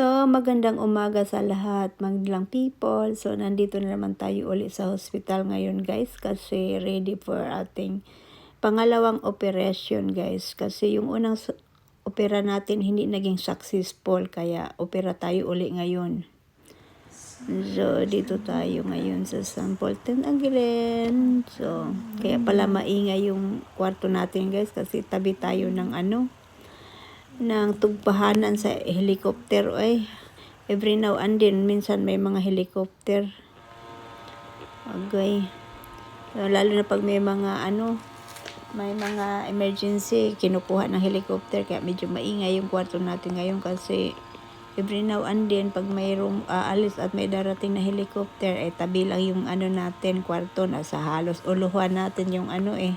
So, magandang umaga sa lahat, magandang people. So, nandito na naman tayo ulit sa hospital ngayon guys kasi ready for ating pangalawang operation guys. Kasi yung unang opera natin hindi naging successful kaya opera tayo uli ngayon. So, dito tayo ngayon sa San Polten Aguilen. So, kaya pala maingay yung kwarto natin guys kasi tabi tayo ng ano, ng tugpahanan sa helicopter ay every now and then minsan may mga helicopter okay lalo na pag may mga ano may mga emergency kinukuha ng helicopter kaya medyo maingay yung kwarto natin ngayon kasi every now and then pag mayroong aalis at may darating na helicopter eh tabi lang yung ano natin kwarto nasa halos uluhan natin yung ano eh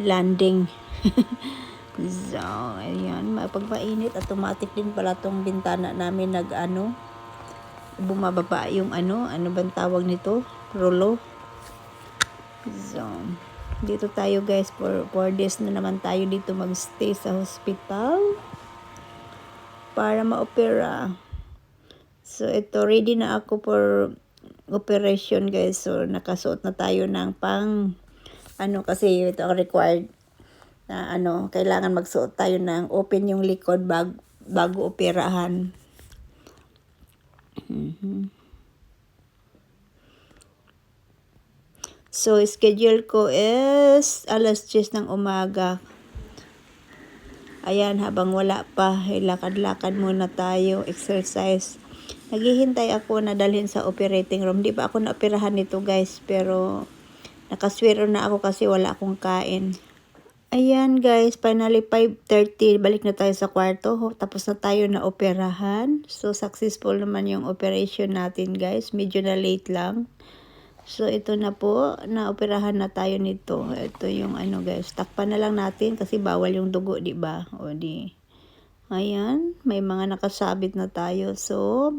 landing So, ayan, mapagpainit. Automatic din pala tong bintana namin nag ano, bumababa yung ano, ano bang tawag nito? Rolo. So, dito tayo guys, for 4 days na naman tayo dito magstay sa hospital para ma-opera. So, ito, ready na ako for operation guys. So, nakasuot na tayo ng pang, ano kasi ito ang required na ano, kailangan magsuot tayo ng open yung likod bag, bago operahan. Mhm. So, schedule ko is alas 10 ng umaga. Ayan, habang wala pa, lakad-lakad muna tayo, exercise. Naghihintay ako na dalhin sa operating room. Di ba ako naoperahan nito guys, pero nakaswero na ako kasi wala akong kain. Ayan guys, finally 5.30, balik na tayo sa kwarto. Tapos na tayo na operahan. So, successful naman yung operation natin guys. Medyo na late lang. So, ito na po, na-operahan na tayo nito. Ito yung ano guys, takpan na lang natin kasi bawal yung dugo, di ba? O di, ayan, may mga nakasabit na tayo. So,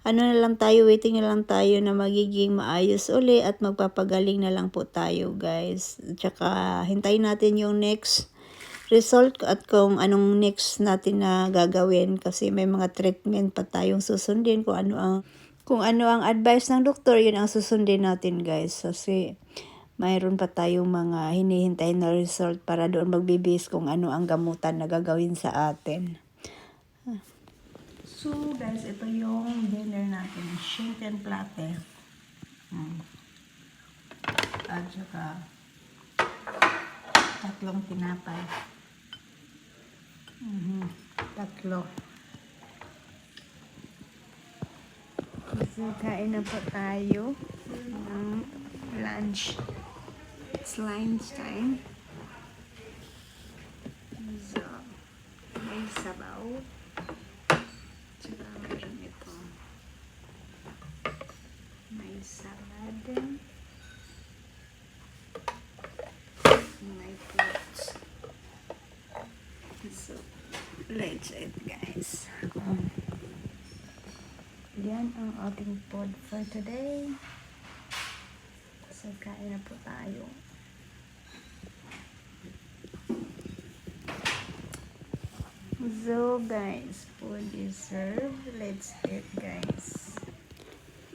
ano na lang tayo, waiting na lang tayo na magiging maayos uli at magpapagaling na lang po tayo guys. Tsaka hintayin natin yung next result at kung anong next natin na gagawin kasi may mga treatment pa tayong susundin kung ano ang kung ano ang advice ng doktor, yun ang susundin natin guys. Kasi mayroon pa tayong mga hinihintay na result para doon magbibis kung ano ang gamutan na gagawin sa atin. So guys, ito yung dinner natin. Chicken platter. Hmm. At saka tatlong tinapay. Mhm. Tatlo. So, kain na po tayo ng lunch. It's lunch time. So, may sabaw. Tsaka meron ito. May salad. May fruits. So, let's guys. Um, yan ang ating food for today. So, kain na po tayo. So, guys, food is served. Let's eat, guys.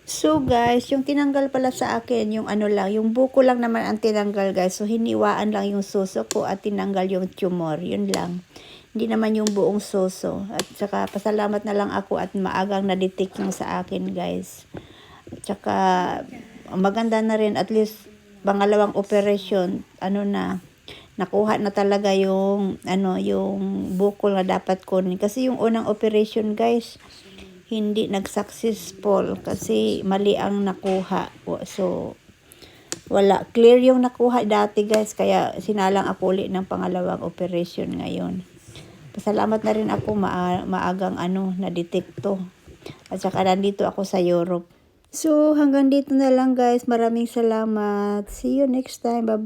So, guys, yung tinanggal pala sa akin, yung ano lang, yung buko lang naman ang tinanggal, guys. So, hiniwaan lang yung suso ko at tinanggal yung tumor. Yun lang. Hindi naman yung buong suso. At saka, pasalamat na lang ako at maagang na-detect yung sa akin, guys. At saka, maganda na rin, at least, pangalawang operation, ano na, nakuha na talaga yung, ano, yung bukol na dapat kunin. Kasi yung unang operation, guys, hindi nag-successful kasi mali ang nakuha. So, wala. Clear yung nakuha dati guys. Kaya sinalang ako ulit ng pangalawang operation ngayon. Pasalamat na rin ako maa- maagang ano, na-detecto. At saka nandito ako sa Europe. So, hanggang dito na lang guys. Maraming salamat. See you next time. Bye-bye.